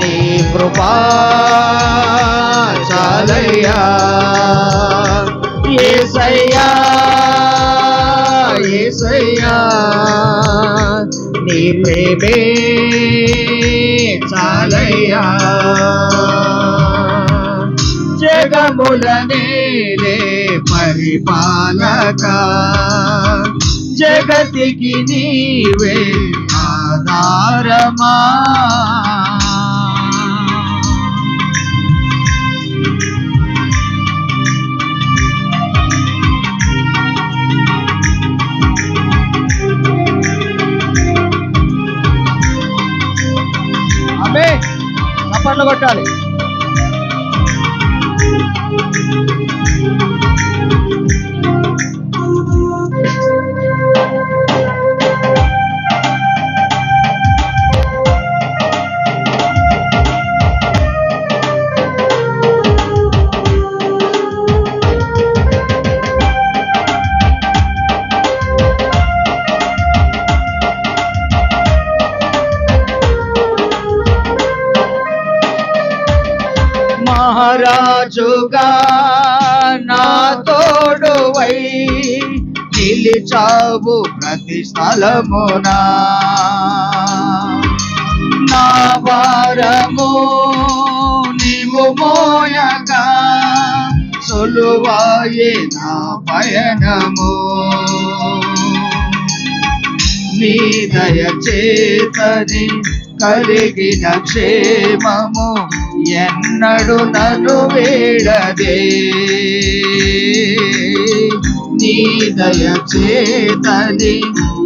నీ కృపా చాలయ్యా ఏసయ్యా ఏసయ్యా నీ ప్రేమే చాలయ్యా జగముల నేలే పరిపాలక జగతికి నీవే ఆధారమా? అమ్మే చప్పట్లు కొట్టాలి. రాజుగా నా తోడువై నిలిచావు ప్రతి స్థలమునా. నా భారము నీవు మోయగా సులువాయే నా పయనము. నీ దయచేతని కలిగిన క్షేమము ఎన్నడు నన్ను వేడదే. నీ దయ చేతని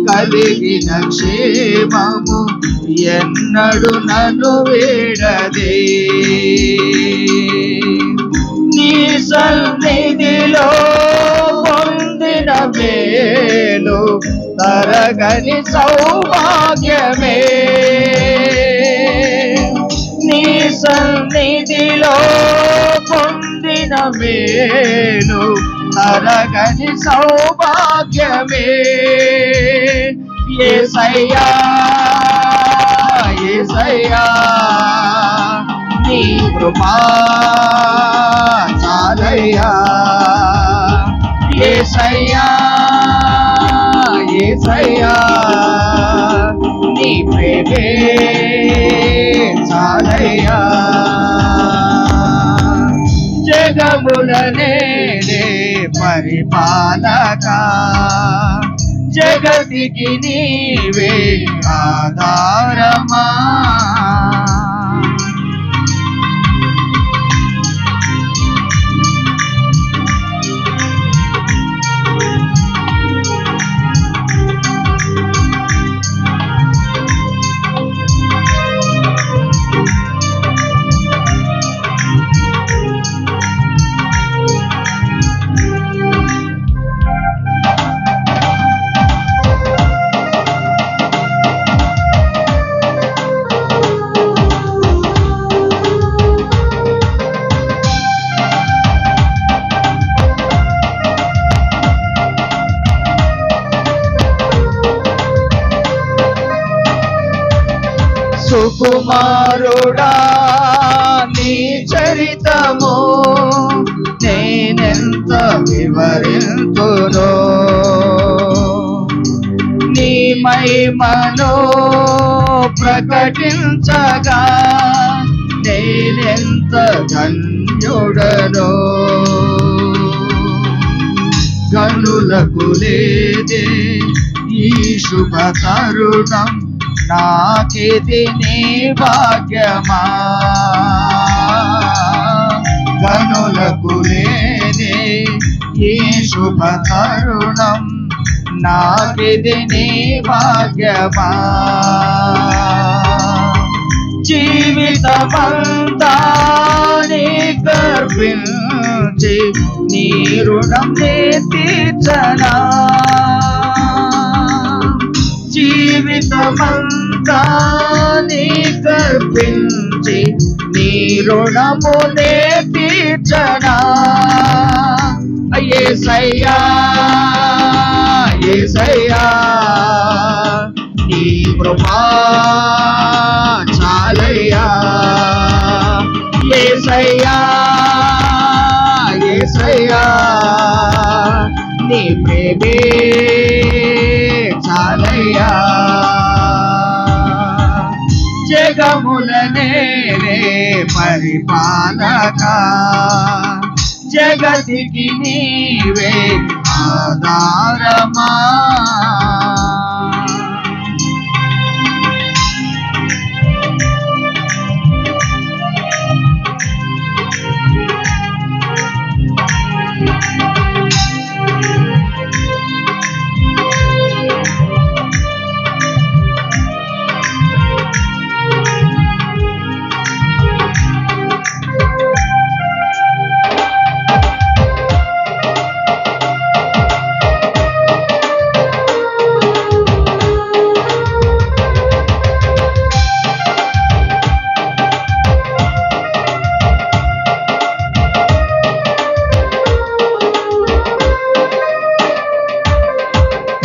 కలిగిన క్షేమము ఎన్నడు నన్ను వేడదే. నీ సన్నిధిలో పొందిన మేలు తరగని సౌభాగ్యమే. సన్నిధిలో పొందిన మేలు అరగని సౌభాగ్యమే. ఏసయ్యా ఏసయ్యా నీ కృపా చాలయ్యా. ఏసయ్యా ఏసయ్యా నీ ప్రేమే జగముల నేనే పరిపాలక జగతికి నీవే ఆధారమా సుకుమారుడా నీ చరితము నేనెంత వివరింతును. నీ మహిమను ప్రకటించగా నేనెంత ధన్యుడను. గనులకు లేదే ఈ శుభ తరుణం. నాకిది నీ భాగ్యమా? కనులకు లేని ఈ శుభ తరుణం నాకిది నీ భాగ్యమా? జీవితమంతా నీ గర్భించి నీ రుణం నే తీర్చనా జీవితమంతా నీ గర్భించి నీ రుణము నే తీర్చనా ఏసయ్యా ఏసయ్యా నీ కృపా చాలయ్యా ఏసయ్యా ఏసయ్యా నీ ప్రేమే చాలయ్యా జగములనే పరిపాలక. జగతికి నీవే ఆధారమా.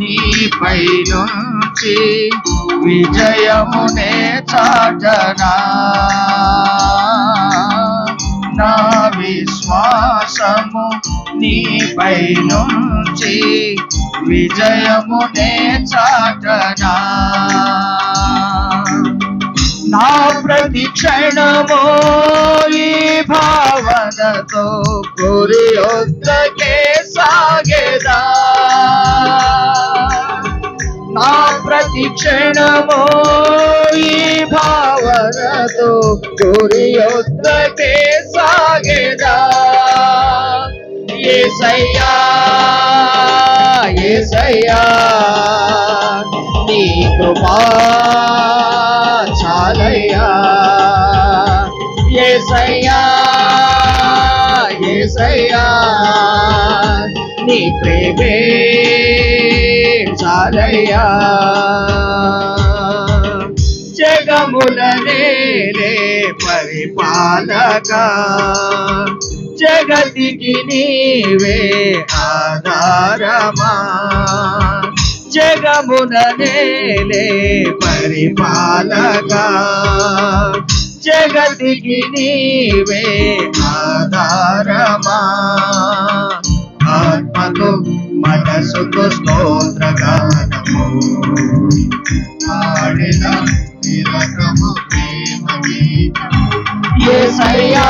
నీపై నుంచి విజయమునే చాటనా నా విశ్వాసము నీపై నుంచి విజయమునే చాటనా నా ప్రతి క్షణమో ఈ భావనతో గురి వద్దకే సా ప్రతి క్షణమో ఈ భావనతో గురి వద్దకే సాగేదా? ఏసయ్యా ఏసయ్యా నీ కృపా చాలయ్యా. ఏసయ్యా ఏసయ్యా నీ ప్రేమే చాలయ్యా జగములనే పరిపాలక. జగతికి నీవే ఆధారమా. జగమున పరిపాలక. జగతికి నీవే ఆధారమా. ఆత్మతో మనసుతో స్తోత్రగానము ఆడిన నిరకము ప్రేమ ఏసయ్యా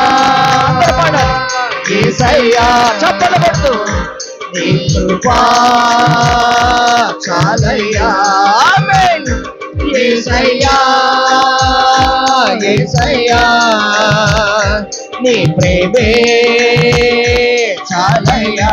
ఏసయ్యా చప్పలు కొట్టు నీ కృపా చాలయ్యా. ఆమేన్. ఏసయ్యా ఏసయ్యా నీ ప్రేమే చాలయ్యా.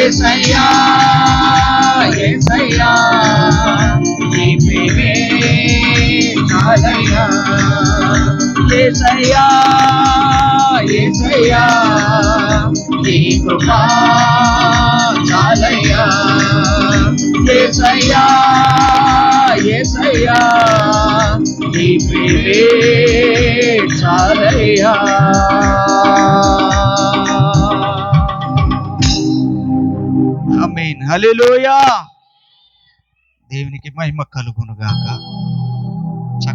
ఏసయ్యా ఏసయ్యా నీ ప్రేమే చాలయ్యా ఏసయ్యా ఏసయ్యా నీ కృపా చాలయ్యా ఏసయ్యా ఏసయ్యా నీ ప్రేమే చాలయ్యా ఆమేన్ దేవునికి మహిమ కలుగునుగాక.